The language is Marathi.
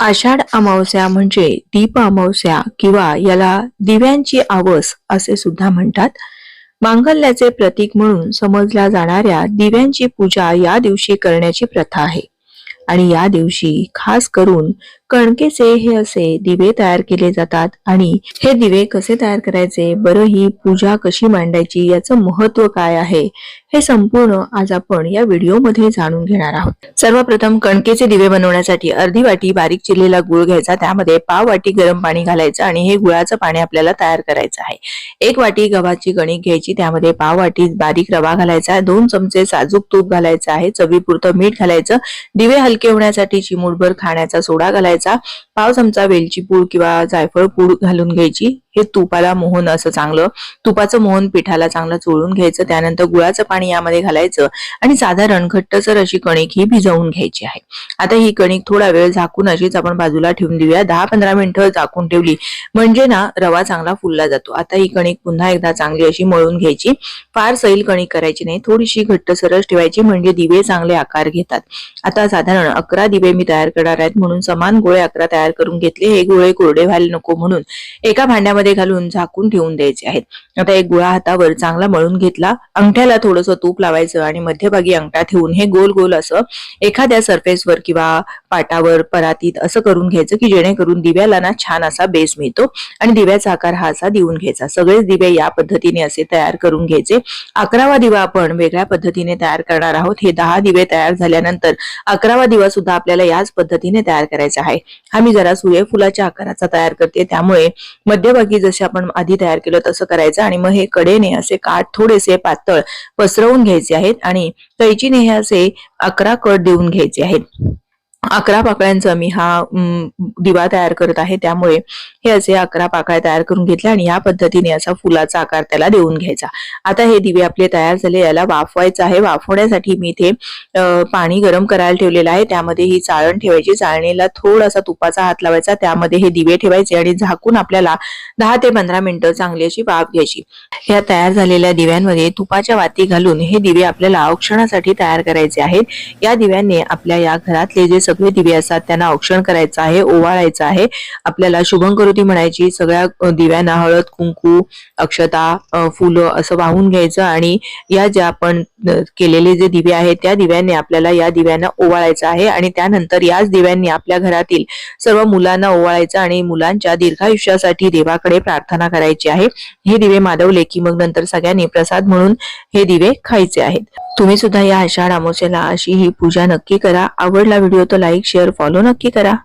आषाढ अमावस्या म्हणजे दीप अमावस्या किंवा याला दिव्यांची आवस असे सुद्धा म्हणतात. मांगल्याचे प्रतीक म्हणून समजल्या जाणाऱ्या दिव्यांची पूजा या दिवशी करण्याची प्रथा आहे. आणि या दिवशी खास करून कणकेचे हे असे दिवे तयार केले जातात. आणि हे दिवे कसे तयार करायचे? बरं ही पूजा कशी मांडायची? याचं महत्त्व काय आहे? हे संपूर्ण आज आपण या व्हिडिओमध्ये जाणून घेणार आहोत. सर्वप्रथम कणकेचे दिवे बनवण्यासाठी अर्धी वाटी बारीक चिरलेला गुळ घ्यायचा त्यामध्ये पाव वाटी गरम पाणी घालायचं आणि हे गुळाचं पाणी आपल्याला तयार करायचं आहे. एक वाटी गव्हाची कणिक घ्यायची त्यामध्ये पाव वाटी बारीक रवा घालायचा दोन चमचे साजूक तूप घालायचं आहे चवीपुरतं मीठ घालायचं दिवे हलके होण्यासाठी चिमूटभर खाण्याचा सोडा घालायचा पाव चमचा वेलची पूड किंवा जायफळ पूड घालून घ्यायची हे तुपाला मोहन असं चांगलं तुपाचं मोहन पिठाला चांगलं चोळून घ्यायचं त्यानंतर गुळाचं पाणी यामध्ये घालायचं आणि साधारण घट्टसर अशी कणिक ही भिजवून घ्यायची आहे. आता ही कणिक थोडा वेळ झाकून अशीच आपण बाजूला ठेवून देऊया. दहा पंधरा मिनिटं झाकून ठेवली म्हणजे ना रवा चांगला फुलला जातो. आता ही कणिक पुन्हा एकदा चांगली अशी मळून घ्यायची. फार सैल कणिक करायची नाही. थोडीशी घट्टसरच ठेवायची म्हणजे दिवे चांगले आकार घेतात. आता साधारण अकरा दिवे मी तयार करणार आहेत म्हणून समान गोळे अकरा तयार करून घेतले. हे गोळे कोरडे व्हायला नको म्हणून एका भांड्यामध्ये घालून झाकून ठेवून द्यायचे आहेत. आता एक गुळा हातावर चांगला मळून घेतला. अंगठ्याला थोडंसं तूप लावायचं आणि मध्यभागी अंगठा ठेवून हे गोल गोल असं एखाद्या सरफेसवर किंवा पाटावर परातीत असं करून घ्यायचं की जेणेकरून दिव्याला ना छान असा बेस मिळतो आणि दिव्याचा आकार हा असा देऊन घ्यायचा. सगळेच दिवे या पद्धतीने असे तयार करून घ्यायचे. अकरावा दिवा आपण वेगळ्या पद्धतीने तयार करणार आहोत. हे दहा दिवे तयार झाल्यानंतर अकरावा दिवा सुद्धा आपल्याला याच पद्धतीने तयार करायचा आहे. हा मी जरा सूर्यफुलाच्या आकाराचा तयार करते. त्यामुळे मध्यभागी जसे आपण आधी तयार केलं तसं करायचं आणि मग हे कडेने असे काठ थोडेसे पातळ पसरवून घ्यायचे आहेत आणि कैचीने हे असे अकरा कट देऊन घ्यायचे आहेत. अकरा पाकळ्यांचा मी हा दिवा तयार करत आहे. त्यामुळे हे असे अकरा पाकळ्या तयार करून घेतल्या आणि या पद्धतीने असा फुलाचा आकार त्याला देऊन घ्यायचा. आता हे दिवे आपले तयार झाले याला वाफवायचं आहे. वाफवण्यासाठी मी इथे पाणी गरम करायला ठेवलेलं आहे. त्यामध्ये ही चाळण ठेवायची. चाळणीला थोडासा तुपाचा हात लावायचा. त्यामध्ये हे दिवे ठेवायचे आणि झाकून आपल्याला दहा ते पंधरा मिनिटं चांगली अशी वाफ घ्यायची. ह्या तयार झालेल्या दिव्यांमध्ये तुपाच्या वाती घालून हे दिवे आपल्याला औक्षणासाठी तयार करायचे आहेत. या दिव्यांनी आपल्या या घरातले जे सगळे दिवे असतात त्यांना औक्षण करायचं आहे ओवाळायचं आहे. आपल्याला शुभंकरोती म्हणायची सगळ्या दिव्यांना हळद कुंकू अक्षता फुलं असं वाहून घ्यायचं आणि या ज्या आपण केलेले जे दिवे आहेत त्या दिव्यांनी आपल्याला या दिव्यांना ओवाळायचं आहे आणि त्यानंतर याच दिव्यांनी आपल्या घरातील सर्व मुलांना ओवाळायचं आणि मुलांच्या दीर्घायुष्यासाठी देवाकडे प्रार्थना करायची आहे. हे दिवे मादवले की मग नंतर सगळ्यांनी प्रसाद म्हणून हे दिवे खायचे आहेत. तुम्ही सुद्धा या आषाढ अमावस्येला अशी ही पूजा नक्की करा. आवडला व्हिडिओ तर लाईक शेअर फॉलो नक्की करा.